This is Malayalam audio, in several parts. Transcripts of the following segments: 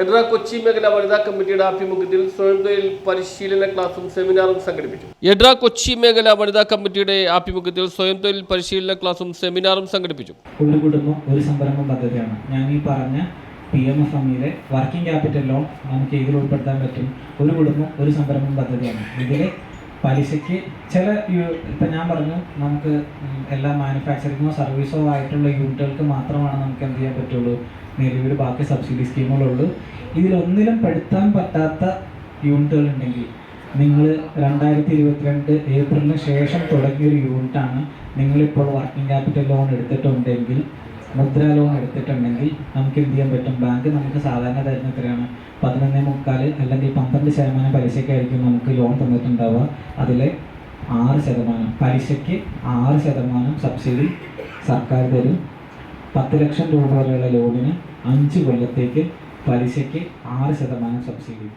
എഡ്ര കൊച്ചി മേഖല വനിതാ കമ്മിറ്റിയുടെ ആഭിമുഖ്യത്തിൽ സ്വയം തൊഴിൽ പരിശീലന ക്ലാസും സെമിനാറും സംഘടിപ്പിച്ചു. എഡ്ര കൊച്ചി മേഖല വനിതാ കമ്മിറ്റിയുടെ ആഭിമുഖ്യത്തിൽ സ്വയം തൊഴിൽ പരിശീലന ക്ലാസും സെമിനാറും സംഘടിപ്പിച്ചു. ഒരു ഒരു സംരംഭം പദ്ധതിയാണ്. ഞാൻ ഈ പറഞ്ഞ പി എം എഫ് എമ്മിലെ വർക്കിംഗ് ക്യാപിറ്റൽ ലോൺ നമുക്ക് ഇതിൽ ഉൾപ്പെടുത്താൻ പറ്റും. ഒരു കുടുംബം ഒരു സംരംഭം പദ്ധതിയാണ്. ഇതിലെ പലിശയ്ക്ക് ചില ഇപ്പം ഞാൻ പറഞ്ഞു നമുക്ക് എല്ലാ മാനുഫാക്ചറിങ്ങോ സർവീസോ ആയിട്ടുള്ള യൂണിറ്റുകൾക്ക് മാത്രമാണ് നമുക്ക് എന്ത് ചെയ്യാൻ പറ്റുള്ളൂ? നിലവിൽ ബാക്കി സബ്സിഡി സ്കീമുകളുള്ളൂ ഇതിലൊന്നിലും പെടുത്താൻ പറ്റാത്ത യൂണിറ്റുകൾ ഉണ്ടെങ്കിൽ നിങ്ങൾ രണ്ടായിരത്തി ഇരുപത്തിരണ്ട് ഏപ്രിലിന് ശേഷം തുടങ്ങിയൊരു യൂണിറ്റാണ് നിങ്ങളിപ്പോൾ വർക്കിംഗ് ക്യാപിറ്റൽ ലോൺ എടുത്തിട്ടുണ്ടെങ്കിൽ മുദ്ര ലോൺ എടുത്തിട്ടുണ്ടെങ്കിൽ നമുക്ക് എന്ത് ചെയ്യാൻ പറ്റും? ബാങ്ക് നമുക്ക് സാധാരണ തരുന്ന എത്രയാണ്? പതിനൊന്നേ മുക്കാൽ അല്ലെങ്കിൽ പന്ത്രണ്ട് ശതമാനം പലിശയ്ക്കായിരിക്കും നമുക്ക് ലോൺ തന്നിട്ടുണ്ടാവുക. അതിലെ ആറ് ശതമാനം പലിശയ്ക്ക് ആറ് ശതമാനം സബ്സിഡി സർക്കാർ തരും. പത്ത് ലക്ഷം രൂപ വരെയുള്ള ലോണിന് അഞ്ച് കൊല്ലത്തേക്ക് പലിശയ്ക്ക് ആറ് ശതമാനം സബ്സിഡി.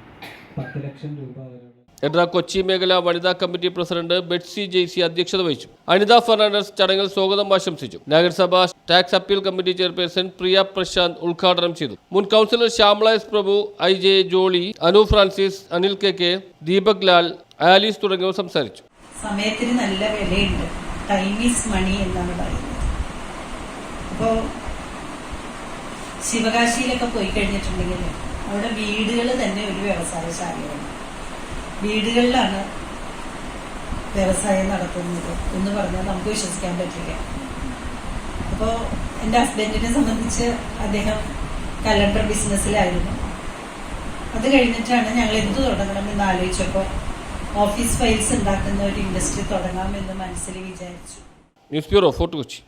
പത്ത് ലക്ഷം രൂപ വരെയുള്ള കൊച്ചി മേഖല വനിതാ കമ്മിറ്റി പ്രസിഡന്റ് ബെറ്റ്സി ജെയ്സി അധ്യക്ഷത വഹിച്ചു. അനിത ഫെർണാണ്ടസ് ചടങ്ങിൽ സ്വാഗതം ആശംസിച്ചു. നഗരസഭ tax appeal committee chairperson Priya Prashanth ഉദ്ഘാടനം ചെയ്തു. മുൻ councillor Shyamala S Prabhu I J Jolly Anu Francis Anil K K Deepak Lal Alice തുടങ്ങിയവർ സംസാരിച്ചു. സമയത്തിന് നല്ല വിലയുണ്ട്. ടൈം ഈസ് മണി എന്നാണ് പറയുന്നത്. അപ്പോ ശിവകാശിയിലൊക്കെ പോയി കഴിഞ്ഞിട്ടുണ്ടെങ്കിൽ അവിടെ വീടുകൾ തന്നെ ഒരു വ്യവസായശാലയാണ് വീടുകളിലാണ് വ്യവസായം നടത്തുന്നത് എന്ന് പറഞ്ഞാൽ നമുക്ക് വിശ്വസിക്കാൻ പറ്റില്ല. അപ്പോൾ എന്റെ ഹസ്ബൻഡിനെ സംബന്ധിച്ച് അദ്ദേഹം കലണ്ടർ ബിസിനസ്സിലായിരുന്നു. അത് കഴിഞ്ഞിട്ടാണ് ഞങ്ങൾ എന്ത് തുടങ്ങണം എന്ന് ആലോചിച്ചപ്പോൾ ഓഫീസ് ഫയൽസ് ഉണ്ടാക്കുന്ന ഒരു ഇൻഡസ്ട്രി തുടങ്ങാമെന്ന് മനസ്സിൽ വിചാരിച്ചു. News bureau Fort Kochi.